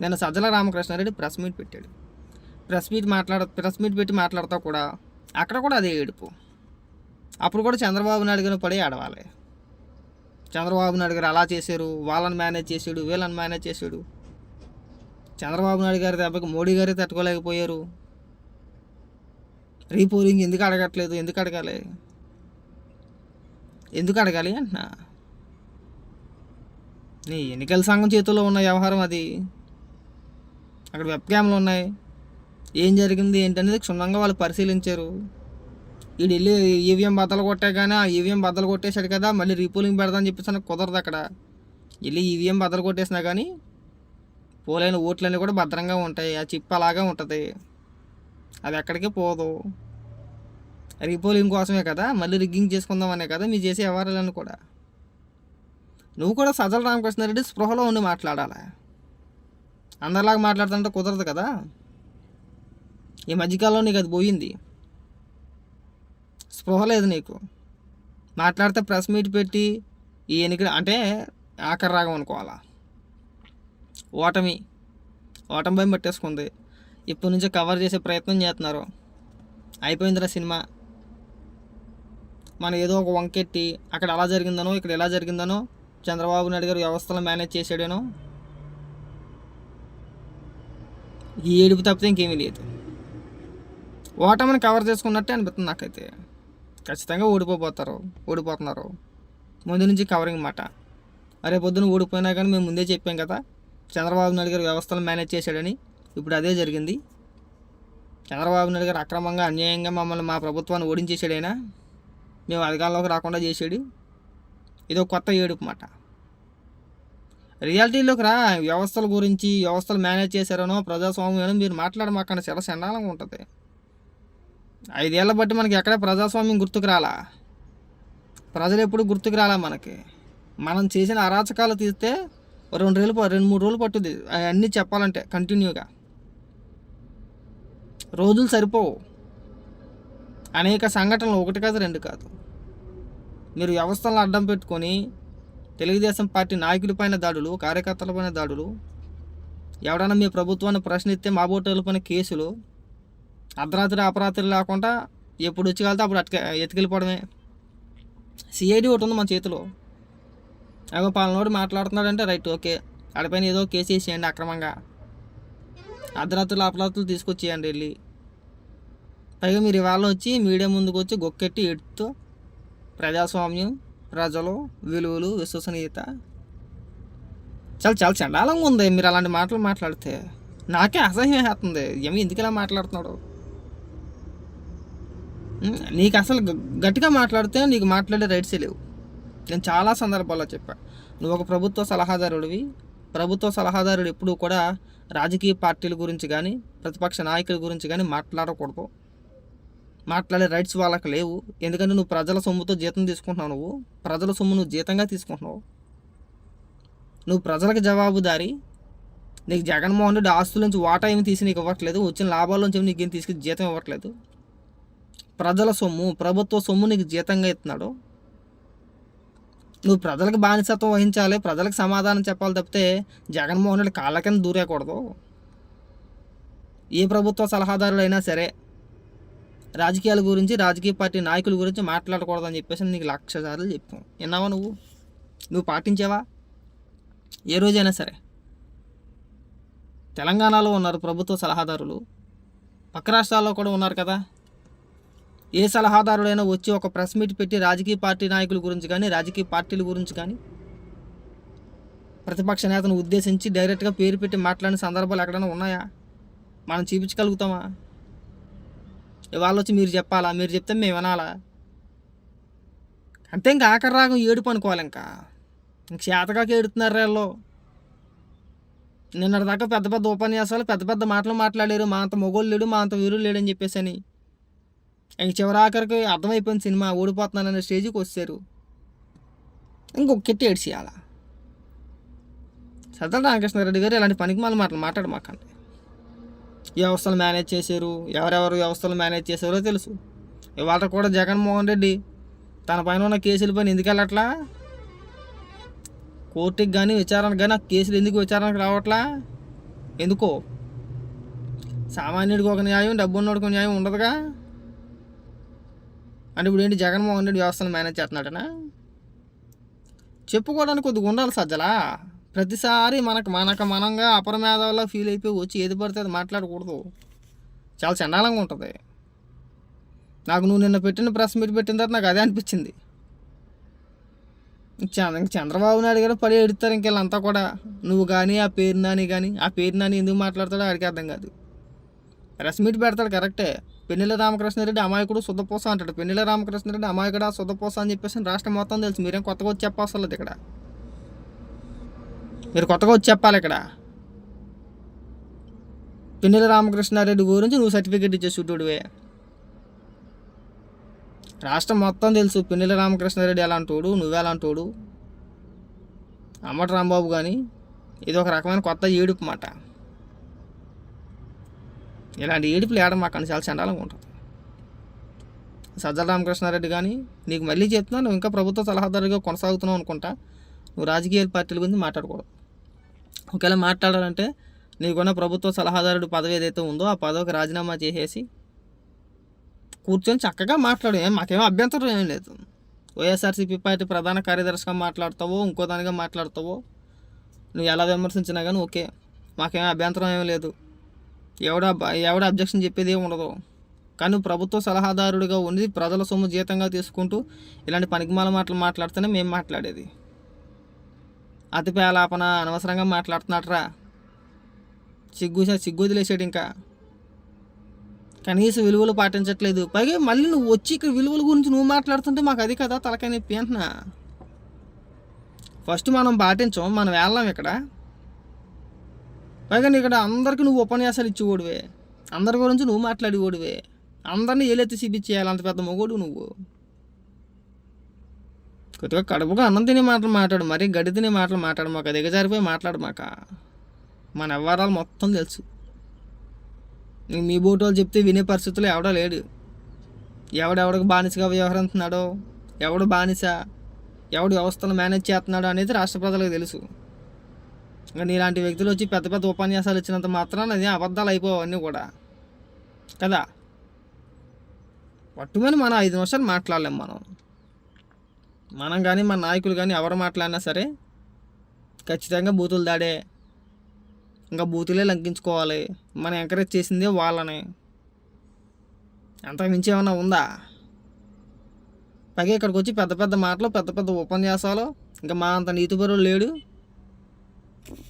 నేను Sajjala Ramakrishna Reddy press meet పెట్టాడు. Press meet మాట్లాడ ప్రెస్ మీట్ పెట్టి మాట్లాడతా కూడా అక్కడ కూడా అదే ఏడుపు. అప్పుడు కూడా చంద్రబాబు నాయుడు పడి ఆడవాలి చంద్రబాబు నాయుడు గారు అలా చేశారు వాళ్ళని మేనేజ్ చేసాడు వీళ్ళని మేనేజ్ చేసాడు చంద్రబాబు నాయుడు గారి దెబ్బకి మోడీ గారే తట్టుకోలేకపోయారు. రీపోలింగ్ ఎందుకు అడగట్లేదు ఎందుకు అడగాలి? ఎందుకు అడగాలి అంటున్నా? నీ ఎన్నికల సంఘం చేతుల్లో ఉన్న వ్యవహారం అది. అక్కడ వెబ్ క్యామ్లు ఉన్నాయి. ఏం జరిగింది ఏంటనేది క్షుణ్ణంగా వాళ్ళు పరిశీలించారు. వీడు వెళ్ళి ఈవీఎం బద్దలు కొట్టే కానీ ఆ ఈవీఎం బద్దలు కొట్టేశాడు కదా మళ్ళీ రీపోలింగ్ పెడదామని చెప్పేసి నాకు కుదరదు అక్కడ. వెళ్ళి ఈవీఎం బద్దలు కొట్టేసినా కానీ పోలైన ఓట్లన్నీ కూడా భద్రంగా ఉంటాయి. ఆ చిప్ అలాగే ఉంటుంది. అది ఎక్కడికి పోదు. రీపోలింగ్ కోసమే కదా మళ్ళీ రిగ్గింగ్ చేసుకుందామనే కదా మీరు చేసే వ్యవహారాలను కూడా. నువ్వు కూడా సజల రామకృష్ణారెడ్డి స్పృహలో ఉండి మాట్లాడాలా? అందరిలాగా మాట్లాడుతుంటే కుదరదు కదా? ఈ మధ్యకాలంలో నీకు అది పోయింది. స్పృహ లేదు నీకు. మాట్లాడితే ప్రెస్ మీట్ పెట్టి ఈ ఎన్నిక అంటే ఆఖరి రాగం అనుకోవాలా? ఓటమి. ఓటమి భయం పట్టేసుకుంది. ఇప్పటి నుంచే కవర్ చేసే ప్రయత్నం చేస్తున్నారు. అయిపోయిందిరా సినిమా. మనం ఏదో ఒక వంకెట్టి అక్కడ అలా జరిగిందనో ఇక్కడ ఎలా జరిగిందనో చంద్రబాబు నాయుడు గారు వ్యవస్థలు మేనేజ్ చేసాడేనో ఈ ఏడుపు తప్పితే ఇంకేమీ లేదు. ఓటమిని కవర్ చేసుకున్నట్టే అనిపిస్తుంది నాకైతే. ఖచ్చితంగా ఓడిపోబోతారు ఓడిపోతున్నారు. ముందు నుంచి కవరింగ్ మాట. అరే పొద్దున ఓడిపోయినా కానీ మేము ముందే చెప్పాం కదా చంద్రబాబు నాయుడు గారు వ్యవస్థలు మేనేజ్ చేశాడని. ఇప్పుడు అదే జరిగింది. చంద్రబాబు నాయుడు గారు అక్రమంగా అన్యాయంగా మమ్మల్ని మా ప్రభుత్వాన్ని ఓడించేసాడైనా మేము అధికారంలోకి రాకుండా చేసాడు. ఇదో కొత్త ఏడుపు మాట. రియాలిటీలోకి రా. వ్యవస్థల గురించి వ్యవస్థలు మేనేజ్ చేశారనో ప్రజాస్వామ్యం మీరు మాట్లాడమాకండి. చాలా చండాలంగా ఉంటుంది. ఐదేళ్ళ బట్టి మనకి ఎక్కడ ప్రజాస్వామ్యం గుర్తుకు రాలా? ప్రజలు ఎప్పుడు గుర్తుకు రాలా మనకి? మనం చేసిన అరాచకాలు తీస్తే రెండు రోజులు రెండు మూడు రోజులు పట్టుద్ది. అన్నీ చెప్పాలంటే కంటిన్యూగా. రోజులు సరిపోవు. అనేక సంఘటనలు ఒకటి కాదు రెండు కాదు. మీరు వ్యవస్థలను అడ్డం పెట్టుకొని తెలుగుదేశం పార్టీ నాయకులపైన దాడులు కార్యకర్తలపైన దాడులు ఎవడైనా మీ ప్రభుత్వాన్ని ప్రశ్నిస్తే మా పైన కేసులు అర్ధరాత్రి అపరాత్రి లేకుండా ఎప్పుడు వచ్చి వెళ్తే అప్పుడు అట్క ఎత్తుకెళ్ళిపోవడమే. సిఐడి ఒకటి ఉంది మన చేతిలో. అగో పాలనోడు మాట్లాడుతున్నాడంటే రైట్ ఓకే. ఆడపైన ఏదో కేసు వేసేయండి అక్రమంగా. అర్ధరాత్రులు అపరాత్రులు తీసుకొచ్చేయండి వెళ్ళి. పైగా మీరు ఇవాళ వచ్చి మీడియా ముందుకు వచ్చి గొక్కెట్టి ఎడుతూ ప్రజాస్వామ్యం ప్రజలు విలువలు విశ్వసనీయత. చాలా చాలా చండాలంగా ఉంది. మీరు అలాంటి మాటలు మాట్లాడితే నాకే అసహ్యం వేస్తుంది. ఏమి ఎందుకు ఇలా మాట్లాడుతున్నాడు? నీకు అసలు గట్టిగా మాట్లాడితే నీకు మాట్లాడే రైట్సే లేవు. నేను చాలా సందర్భాల్లో చెప్పా. నువ్వు ఒక ప్రభుత్వ సలహాదారుడివి. ప్రభుత్వ సలహాదారుడు ఎప్పుడూ కూడా రాజకీయ పార్టీల గురించి కానీ ప్రతిపక్ష నాయకుల గురించి కానీ మాట్లాడకూడదు. మాట్లాడే రైట్స్ వాళ్ళకి లేవు. ఎందుకంటే నువ్వు ప్రజల సొమ్ముతో జీతం తీసుకుంటున్నావు నువ్వు. ప్రజల సొమ్ము నువ్వు జీతంగా తీసుకుంటున్నావు. నువ్వు ప్రజలకు జవాబుదారి. నీకు జగన్మోహన్ రెడ్డి ఆస్తుల నుంచి వాటా ఏమి తీసి నీకు ఇవ్వట్లేదు. వచ్చిన లాభాల నుంచి నీకు ఏం తీసుకు జీతం ఇవ్వట్లేదు. ప్రజల సొమ్ము ప్రభుత్వ సొమ్ము నీకు జీతంగా ఇస్తున్నాడు. నువ్వు ప్రజలకు బానిసత్వం వహించాలి ప్రజలకు సమాధానం చెప్పాలి తప్పితే జగన్మోహన్ రెడ్డి కాళ్ళ కింద దూరేయకూడదు. ఏ ప్రభుత్వ సలహాదారుడైనా సరే రాజకీయాల గురించి రాజకీయ పార్టీ నాయకుల గురించి మాట్లాడకూడదని చెప్పేసి నీకు లక్ష సార్లు చెప్పాను విన్నావా నువ్వు? నువ్వు పాటించావా? ఏ రోజైనా సరే. తెలంగాణలో ఉన్నారు ప్రభుత్వ సలహాదారులు. పక్క రాష్ట్రాల్లో కూడా ఉన్నారు కదా. ఏ సలహాదారుడైనా వచ్చి ఒక ప్రెస్ మీట్ పెట్టి రాజకీయ పార్టీ నాయకుల గురించి కానీ రాజకీయ పార్టీల గురించి కానీ ప్రతిపక్ష నేతను ఉద్దేశించి డైరెక్ట్గా పేరు పెట్టి మాట్లాడిన సందర్భాలు ఎక్కడైనా ఉన్నాయా? మనం చూపించగలుగుతామా? ఇవాళ వచ్చి మీరు చెప్పాలా? మీరు చెప్తే మేము వినాలా? అంతే ఇంకా ఆఖరి రాగం ఏడుపు అనుకోవాలి ఇంకా. ఇంక చేతగాకి ఏడుతున్నారు వీళ్ళు. నిన్నటి దాకా పెద్ద పెద్ద ఉపన్యాసాలు పెద్ద పెద్ద మాటలు మాట్లాడారు. మా అంత మొగోళ్ళు లేడు మా అంత వీరుడు లేడని చెప్పేసి అని ఇంక చివరి ఆఖరికి అర్థమైపోయింది సినిమా ఓడిపోతున్నాననే స్టేజ్కి వచ్చారు ఇంకొకటి కెట్టి ఏడ్చేయాల? సజ్జల రామకృష్ణారెడ్డి గారు ఇలాంటి పనికి మళ్ళీ మాటలు మాట్లాడమాకండి వ్యవస్థలు మేనేజ్ చేశారు ఎవరెవరు వ్యవస్థలు మేనేజ్ చేశారో తెలుసు. ఇవాళ కూడా జగన్మోహన్ రెడ్డి తన పైన ఉన్న కేసుల పైన ఎందుకు వెళ్ళట్లా? కోర్టుకి కానీ విచారణకు కానీ ఆ కేసులు ఎందుకు విచారణకు రావట్లా? ఎందుకో? సామాన్యుడికి ఒక న్యాయం డబ్బు ఉన్నోడికి న్యాయం ఉండదుగా? అంటే ఇప్పుడు ఏంటి జగన్మోహన్ రెడ్డి వ్యవస్థను మేనేజ్ చేస్తున్నాడనా? చెప్పుకోవడానికి కొద్దిగా ఉండాలి సజ్జలా. ప్రతిసారి మనకు మనకు మనంగా అపరమేధంలో ఫీల్ అయిపోయి వచ్చి ఏది పడితే అది మాట్లాడకూడదు. చాలా చండాలంగా ఉంటుంది. నాకు నువ్వు నిన్న పెట్టిన ప్రెస్ మీట్ పెట్టిన తర్వాత నాకు అదే అనిపించింది. ఇంక చంద్రబాబు నాయుడు గారు పడి ఎడుతారు ఇంకెళ్ళంతా కూడా. నువ్వు కానీ ఆ పేరు నాని కానీ ఆ పేరు నాని ఎందుకు మాట్లాడతాడో ఆడికి అర్థం కాదు. ప్రెస్ మీట్ పెడతాడు కరెక్టే పెన్నెల రామకృష్ణారెడ్డి అమాయకుడు శుద్ధపోస అంటాడు. పెన్నెల రామకృష్ణారెడ్డి అమాయకుడు శుద్ధపోస అని చెప్పేసి రాష్ట్రం మొత్తం తెలుసు. మీరేం కొత్తగా వచ్చి చెప్పవసరం లేదు ఇక్కడ. మీరు కొత్తగా వచ్చి చెప్పాలి ఇక్కడ. పిన్నెల రామకృష్ణారెడ్డి గురించి నువ్వు సర్టిఫికేట్ ఇచ్చే చుట్టూడివే రాష్ట్రం మొత్తం తెలుసు పిన్నెల రామకృష్ణారెడ్డి ఎలాంటోడు నువ్వు అమ్మట రాంబాబు కానీ ఇది ఒక రకమైన కొత్త ఏడుపు మాట. ఇలాంటి ఏడుపులు ఏడ మాకు చాలా చండాలంగా ఉంటుంది. సజ్జల రామకృష్ణారెడ్డి కానీ నీకు మళ్ళీ చెప్తున్నా నువ్వు ఇంకా ప్రభుత్వ సలహాదారుగా కొనసాగుతున్నావు అనుకుంటా. నువ్వు రాజకీయ పార్టీల గురించి మాట్లాడకూడదు. ఒకవేళ మాట్లాడాలంటే నీకున్న ప్రభుత్వ సలహాదారుడు పదవి ఏదైతే ఉందో ఆ పదవికి రాజీనామా చేసేసి కూర్చొని చక్కగా మాట్లాడు. ఏం మాకేం అభ్యంతరం ఏం లేదు. వైఎస్ఆర్సీపీ పార్టీ ప్రధాన కార్యదర్శిగా మాట్లాడతావో ఇంకో దానిగా మాట్లాడతావో నువ్వు ఎలా విమర్శించినా కానీ ఓకే. మాకేం అభ్యంతరం ఏం లేదు. ఎవడ ఎవడ అబ్జెక్షన్ చెప్పేది ఉండదు. కానీ నువ్వు ప్రభుత్వ సలహాదారుడిగా ఉండి ప్రజల సొమ్ము జీతంగా తీసుకుంటూ ఇలాంటి పనికిమాల మాటలు మాట్లాడితేనే మేము మాట్లాడేది. అతి పేలాపన అనవసరంగా మాట్లాడుతున్నాడరా. సిగ్గు సిగ్గు వదిలేసాడు ఇంకా. కనీస విలువలు పాటించట్లేదు. పైగా మళ్ళీ నువ్వు వచ్చి ఇక్కడ విలువల గురించి నువ్వు మాట్లాడుతుంటే మాకు అది కదా తలకాయ నొప్పి అంటున్నా. ఫస్ట్ మనం పాటించాం మనం వెళ్ళాం ఇక్కడ. పైగా ఇక్కడ అందరికీ నువ్వు ఉపన్యాసాలు ఇచ్చేవాడివే. అందరి గురించి నువ్వు మాట్లాడేవాడివే. అందరినీ ఏలెత్తి చూపించేయాలి అంత పెద్ద మొగోడు నువ్వు. కొద్దిగా కడుపుగా అన్నం తినే మాటలు మాట్లాడు మరీ గడి తినే మాటలు మాట్లాడు మాకు. దిగజారిపోయి మాట్లాడు మాక. మన వ్యవహారాలు మొత్తం తెలుసు. మీ బోటు వాళ్ళు చెప్తే వినే పరిస్థితుల్లో ఎవడో లేడు. ఎవడెవడికి బానిసగా వ్యవహరిస్తున్నాడో ఎవడు బానిస ఎవడు వ్యవస్థను మేనేజ్ చేస్తున్నాడో అనేది రాష్ట్ర ప్రజలకు తెలుసు. ఇంకా నీలాంటి వ్యక్తులు వచ్చి పెద్ద పెద్ద ఉపన్యాసాలు ఇచ్చినంత మాత్రాన అది అబద్ధాలు అయిపోవన్నీ కూడా. కదా? పట్టుమని మనం ఐదు నిమిషాలు మాట్లాడలేం మనం. మనం కానీ మన నాయకులు కానీ ఎవరు మాట్లాడినా సరే ఖచ్చితంగా బూతులు దాడే. ఇంకా బూతులే లంకించుకోవాలి. మనం ఎంకరేజ్ చేసిందే వాళ్ళని. అంతకు మించి ఏమైనా ఉందా? పైగా ఇక్కడికి వచ్చి పెద్ద పెద్ద మాటలు పెద్ద పెద్ద ఉపన్యాసాలు. ఇంకా మా అంత నీతిపరులు లేడు.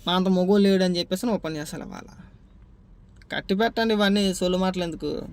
మా అంత మొగోలు లేడు అని చెప్పేసి ఉపన్యాసాలు ఇవ్వాలి. కట్టి పెట్టండి ఇవన్నీ సొల్లు మాటలు ఎందుకు?